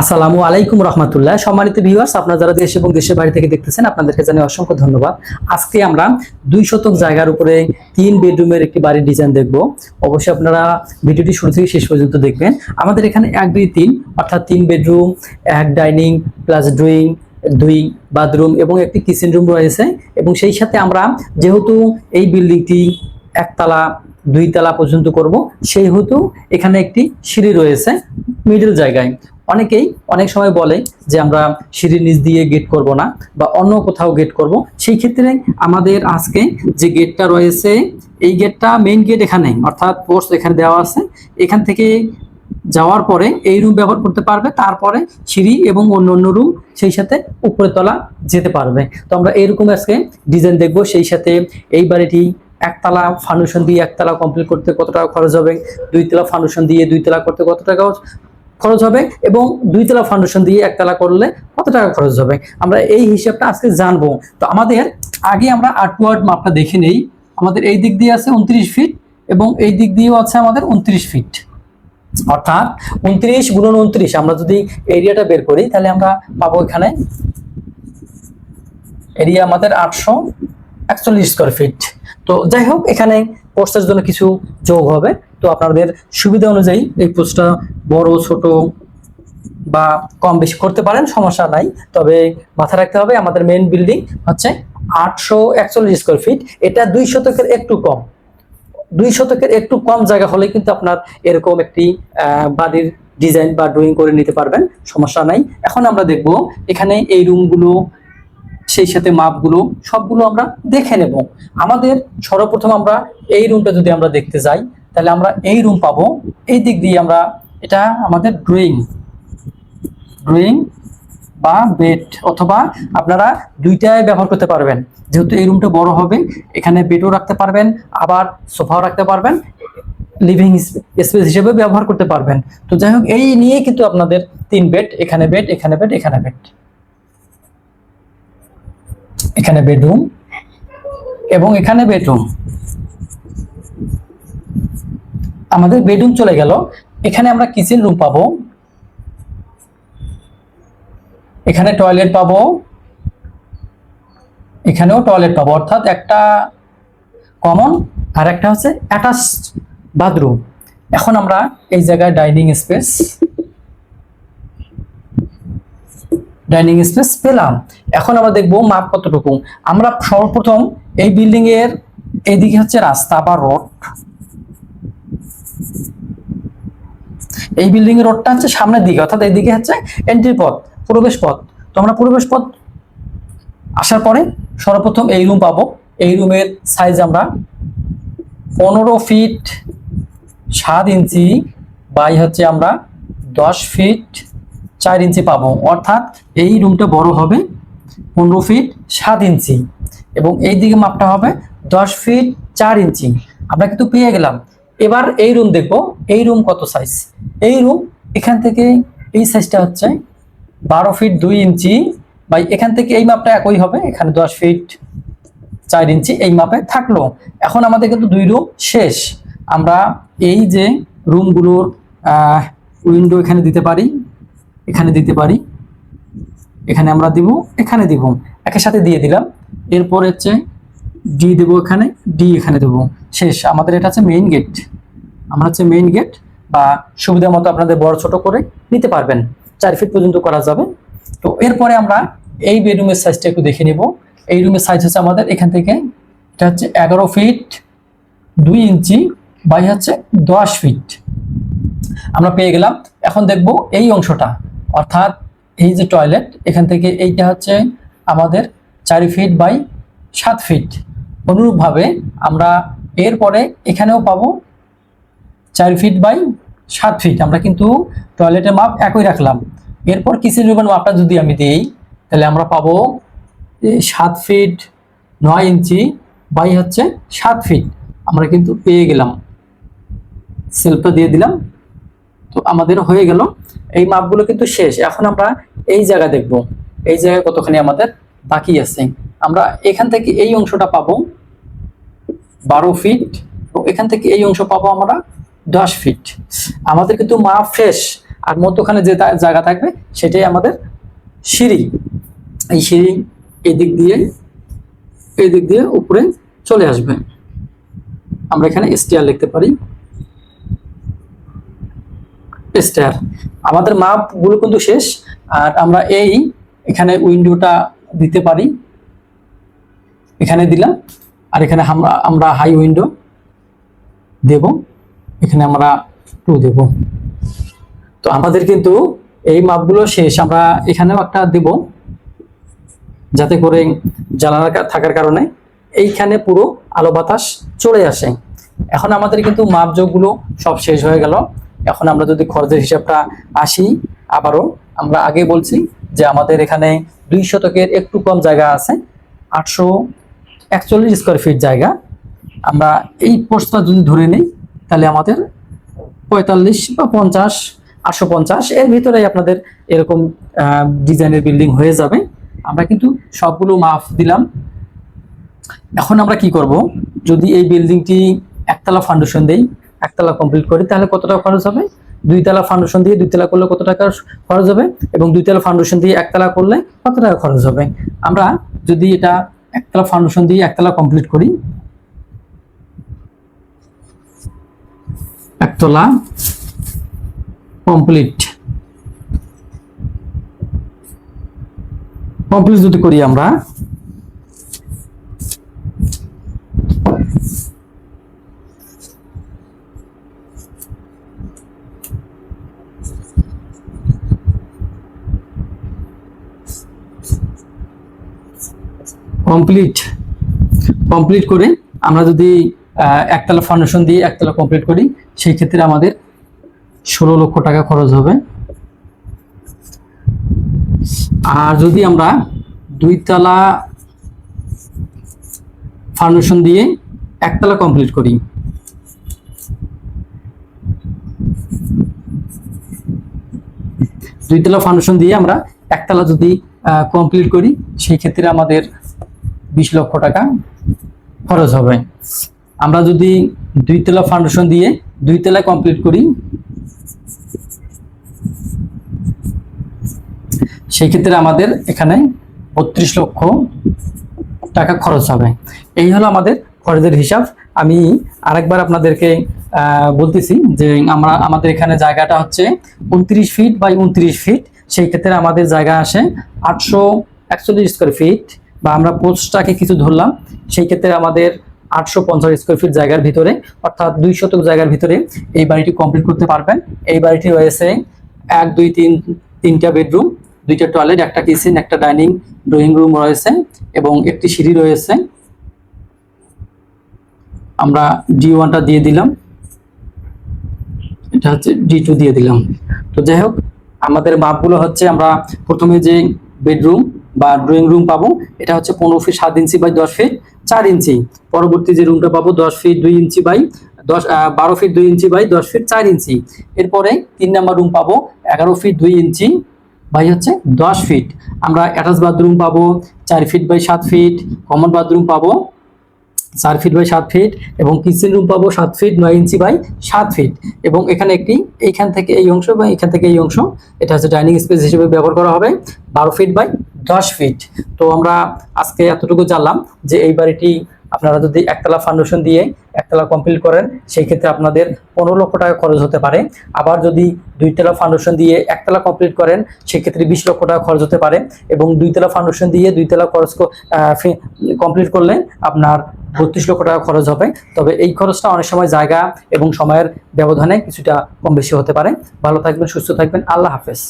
আসসালামু আলাইকুম রহমতুল্লাহ। সম্মানিত ভিউয়ার্স আপনারা যারা দেশ এবং দেশের বাইরে থেকে দেখতেছেন, আপনাদেরকে জানাই অসংখ্য ধন্যবাদ। আজকে আমরা দুই শতক জায়গার উপরে তিন বেডরুমের একটি বাড়ির ডিজাইন দেখব। অবশ্যই আপনারা ভিডিওটি শুরু থেকে শেষ পর্যন্ত দেখবেন। আমাদের এখানে এক দুই তিন, অর্থাৎ তিন বেডরুম, এক ডাইনিং, প্লাস ড্রয়িং, দুই বাথরুম এবং একটি কিচেন রুম রয়েছে। এবং সেই সাথে আমরা যেহেতু এই বিল্ডিংটি একতলা দুই তলা পর্যন্ত করব সেই হেতু এখানে একটি সিঁড়ি রয়েছে মিডল জায়গায়। অনেকেই অনেক সময় বলে যে আমরা সিঁড়ির নিচ দিয়ে গেট করব না বা অন্য কোথাও গেট করব। সেই ক্ষেত্রে আমাদের আজকে যে গেটটা রয়েছে, এই গেটটা মেইন গেট এখানে, অর্থাৎ পোস্ট এখানে দেওয়া আছে। এখান থেকে যাওয়ার পরে এই রুম ব্যবহার করতে পারবে, তারপরে সিঁড়ি এবং অন্য অন্য রুম সেই সাথে উপরে তলা যেতে পারবে। তো আমরা এরকম আজকে ডিজাইন দেখব, সেই সাথে এই বাড়িটি একতলা ফাউন্ডেশন দিয়ে একতলা কমপ্লিট করতে কত টাকা খরচ হবে, দুইতলা ফাউন্ডেশন দিয়ে দুইতলা করতে কত টাকা খরচ হবে এবং দুইতলা ফাউন্ডেশন দিয়ে একতলা করলে কত টাকা খরচ হবে? আমরা এই হিসাবটা আজকে জানব। তো আমাদের আগে আমরা আটওয়ার্ড মাপটা দেখে নেই। আমাদের এই দিক দিয়ে আছে উনত্রিশ ফিট এবং এই দিক দিয়েও আছে আমাদের উনত্রিশ ফিট অর্থাৎ উনত্রিশ গুণন উনত্রিশ, আমরা যদি এরিয়াটা বের করি, তাহলে আমরা পাবো এখানে এরিয়া আমাদের আটশো একচল্লিশ স্কোয়ার ফিট তো যাই হোক, এখানে পোস্টের জন্য কিছু যোগ হবে। তো আপনাদের সুবিধা অনুযায়ী এই পোস্টটা বড়, ছোট বা কম বেশি করতে পারেন, সমস্যা নাই। তবে মাথায় রাখতে হবে, আমাদের মেইন বিল্ডিং হচ্ছে আটশো একচল্লিশ স্কোয়ার ফিট এটা দুই শতকের একটু কম। দুই শতকের একটু কম জায়গা হলে কিন্তু আপনার এরকম একটি বাড়ির ডিজাইন বা ড্রয়িং করে নিতে পারবেন, সমস্যা নাই। এখন আমরা দেখব, এখানে এই রুমগুলো সেই সাথে মাপগুলো, সবগুলো আমরা দেখে নেব। আমাদের সর্বপ্রথম আমরা এই রুমটা যদি আমরা দেখতে যাই তাহলে আমরা এই রুম পাবো। এই দিক দিয়ে আমরা এটা আমাদের ড্রয়িং ড্রয়িং বা বেড অথবা আপনারা দুইটাই ব্যবহার করতে পারবেন। যেহেতু এই রুমটা বড় হবে, এখানে বেডও রাখতে পারবেন, আবার সোফাও রাখতে পারবেন লিভিং স্পেস হিসেবে ব্যবহার করতে পারবেন। তো যাই হোক, এই নিয়ে কিন্তু আপনাদের তিন বেড এখানে বেড এখানে বেড এখানে বেড এখানে বেডরুম এবং এখানে বেডরুম আমাদের বেডরুম চলে গেল। এখানে আমরা কিচেন রুম পাবো। এখানে টয়লেট পাবো। এখানেও টয়লেট পাবো। অর্থাৎ একটা কমন আর একটা হচ্ছে অ্যাটাচ বাথরুম এখন আমরা এই জায়গায় ডাইনিং স্পেস ডাইনিং স্পেস পেলাম। এখন আমরা দেখব মাপ কতটুকু। আমরা সর্বপ্রথম এই বিল্ডিং এর এইদিকে হচ্ছে রাস্তা বা রোড এই বিল্ডিং এর রোডটা হচ্ছে সামনের দিকে, অর্থাৎ এইদিকে হচ্ছে এন্ট্রি পথ, প্রবেশ পথ। তো আমরা প্রবেশ পথ আসার পরে সর্বপ্রথম এই রুম পাবো। এই রুমের সাইজ আমরা পনেরো ফিট সাত ইঞ্চি বাই হচ্ছে আমরা দশ ফিট চার ইঞ্চি পাবো। অর্থাৎ এই রুমটা বড় হবে পনেরো ফিট সাত ইঞ্চি এবং এই দিকে মাপটা হবে দশ ফিট চার ইঞ্চি। আমরা কিন্তু পেয়ে গেলাম। এবার এই রুম দেখব। এই রুম কত সাইজ এই রুম এখান থেকে এই সাইজটা হচ্ছে বারো ফিট দুই ইঞ্চি বা এখান থেকে এই মাপটা একই হবে। এখানে দশ ফিট চার ইঞ্চি এই মাপে থাকল। এখন আমাদের কিন্তু দুই রুম শেষ। আমরা এই যে রুমগুলোর উইন্ডো এখানে দিতে পারি, এখানে দিতে পারি, এখানে আমরা দিব, এখানে দিব। একের সাথে দিয়ে দিলাম। এরপর হচ্ছে ডি দেব এখানে ডি এখানে দেব। শেষ। আমাদের এটা হচ্ছে মেইন গেট আমরা হচ্ছে মেইন গেট বা সুবিধা মতো আপনাদের বড় ছোট করে নিতে পারবেন। চার ফিট পর্যন্ত করা যাবে। তো এরপরে আমরা এই বেডরুমের সাইজটা একটু দেখে নিব। এই রুমের সাইজ হচ্ছে আমাদের এখান থেকে, এটা হচ্ছে এগারো ফিট দুই ইঞ্চি বাই হচ্ছে দশ ফিট আমরা পেয়ে গেলাম। এখন দেখব এই অংশটা। অর্থাৎ এই যে টয়লেট এখান থেকে এইটা হচ্ছে আমাদের চারি ফিট বাই সাত ফিট অনুরূপভাবে আমরা এরপরে এখানেও পাবো চার ফিট বাই সাত ফিট আমরা কিন্তু টয়লেটের মাপ একই রাখলাম। এরপর কিচেন রুমের মাপটা যদি আমি দিই, তাহলে আমরা পাবো সাত ফিট নয় ইঞ্চি বাই হচ্ছে সাত ফিট আমরা কিন্তু পেয়ে গেলাম। সেলফটা দিয়ে দিলাম। তো আমাদের হয়ে গেল। এই মাপগুলো কিন্তু শেষ। এখন আমরা এই জায়গা দেখব। এই জায়গায় কতখানি আমাদের বাকি আছে। আমরা এখান থেকে এই অংশটা পাবো বারো ফিট এবং এখান থেকে এই অংশ পাবো আমরা দশ ফিট আমাদের কিন্তু মাপ ফ্রেশ আর মধ্যখানে যে জায়গা থাকবে সেটাই আমাদের সিঁড়ি। এই সিঁড়ি এদিক দিয়ে এই দিক দিয়ে উপরে চলে আসবে। আমরা এখানে স্টেয়ার লিখতে পারি। স্টেয়ার আমাদের মাপগুলো কিন্তু শেষ, আর আমরা এই এখানে উইন্ডোটা দিতে পারি। এখানে দিলাম। আর এখানে আমরা আমরা হাই উইন্ডো দেব। এখানে আমরা টু দেব। তো আমাদের কিন্তু এই মাপগুলো শেষ। আমরা এখানেও একটা দেব, যাতে করে জানালা থাকার কারণে। এইখানে পুরো আলো বাতাস চলে আসে। এখন আমাদের কিন্তু মাপযোগগুলো সব শেষ হয়ে গেল। এখন আমরা যদি খরচের হিসাবটা আসি, আবারও আমরা আগে বলছি যে আমাদের এখানে দুই শতকের একটু কম জায়গা আছে। আটশো একচল্লিশ স্কোয়ার ফিট জায়গা। আমরা এই পোস্টটা যদি ধরে নিই, তাহলে আমাদের পঁয়তাল্লিশ বা পঞ্চাশ, আটশো পঞ্চাশ, এর ভিতরেই আপনাদের এরকম ডিজাইনের বিল্ডিং হয়ে যাবে। আমরা কিন্তু সবগুলো মাফ দিলাম। এখন আমরা কি করব? যদি এই বিল্ডিংটি একতলা ফাউন্ডেশন দেই, একতলা কমপ্লিট করি, তাহলে কত টাকা খরচ হবে? দুইতলা ফাউন্ডেশন দিয়ে দুইতলা করলে কত টাকা খরচ হবে? এবং দুইতলা ফাউন্ডেশন দিয়ে একতলা করলে কত টাকা খরচ হবে? আমরা যদি এটা একতলা ফাউন্ডেশন দিয়ে একতলা কমপ্লিট করি। একতলা কমপ্লিট কমপ্লিট যদি করি আমরা কমপ্লিট কমপ্লিট করে আমরা যদি একতলা ফাউন্ডেশন দিয়ে একতলা কমপ্লিট করি, সেই ক্ষেত্রে আমাদের ষোলো লক্ষ টাকা খরচ হবে। আর যদি আমরা দুইতলা ফাউন্ডেশন দিয়ে একতলা কমপ্লিট করি, দুইতলা ফাউন্ডেশন দিয়ে আমরা একতলা যদি কমপ্লিট করি, সেই ক্ষেত্রে আমাদের বিশ লক্ষ টাকা খরচ হবে। আমরা যদি দুইতলা ফাউন্ডেশন দিয়ে দুই দুইতলা কমপ্লিট করি সেই ক্ষেত্রে আমাদের এখানে বত্রিশ লক্ষ টাকা খরচ হবে। এই হলো আমাদের খরচের হিসাব। আমি আরেকবার আপনাদেরকে বলতেছি যে আমরা, আমাদের এখানে জায়গাটা হচ্ছে উনত্রিশ ফিট বাই উনত্রিশ ফিট সেই ক্ষেত্রে আমাদের জায়গা আসে আটশো একচল্লিশ স্কোয়ার ফিট বা আমরা পোস্টটাকে কিছু ধরলাম, সেই ক্ষেত্রে আমাদের আটশো পঞ্চাশ স্কোয়ার ফিট জায়গার ভিতরে, অর্থাৎ দুই শতক জায়গার ভিতরে এই বাড়িটি কমপ্লিট করতে পারবেন। এই বাড়িটি রয়েছে এক, দুই, তিন, তিনটা বেডরুম দুইটা টয়লেট একটা কিচেন একটা ডাইনিং ড্রয়িং রুম রয়েছে এবং একটি সিঁড়ি রয়েছে। আমরা ডি ওয়ানটা দিয়ে দিলাম। এটা হচ্ছে ডি টু দিয়ে দিলাম। তো যাই হোক, আমাদের মাপগুলো হচ্ছে আমরা প্রথমে যে বেডরুম বা ড্রয়িং রুম পাবো। এটা হচ্ছে পনেরো ফিট সাত ইঞ্চি বাই দশ ফিট চার ইঞ্চি। পরবর্তী যে রুমটা পাবো, দশ ফিট দুই ইঞ্চি বাই দশ বারো ফিট দুই ইঞ্চি বাই দশ ফিট চার ইঞ্চি। এরপরে তিন নাম্বার রুম পাবো, এগারো ফিট দুই ইঞ্চি বাই হচ্ছে দশ ফিট আমরা অ্যাটাচ বাথরুম পাবো, চার ফিট বাই সাত ফিট কমন বাথরুম পাবো। চার ফিট বাই সাত ফিট এবং কিচেন রুম পাবো সাত ফিট নয় ইঞ্চি বাই সাত ফিট এবং এখানে একটি, এইখান থেকে এই অংশ এবং এখান থেকে এই অংশ, এটা হচ্ছে ডাইনিং স্পেস হিসেবে ব্যবহার করা হবে, বারো ফিট বাই দশ ফিট তো আমরা আজকে এতটুকু জানলাম যে এই বাড়িটি আপনারা যদি একতলা ফাউন্ডেশন দিয়ে একতলা কমপ্লিট করেন সেই ক্ষেত্রে আপনাদের পনেরো লক্ষ টাকা খরচ হতে পারে। আবার যদি দুইতলা ফাউন্ডেশন দিয়ে একতলা কমপ্লিট করেন, সেক্ষেত্রে বিশ লক্ষ টাকা খরচ হতে পারে এবং দুইতলা ফাউন্ডেশন দিয়ে দুইতলা খরচ কমপ্লিট করলে আপনার বত্রিশ লক্ষ টাকা খরচ হবে। তবে এই খরচটা অনেক সময় জায়গা এবং সময়ের ব্যবধানে কিছুটা কম বেশি হতে পারে। ভালো থাকবেন, সুস্থ থাকবেন। আল্লাহ হাফেজ।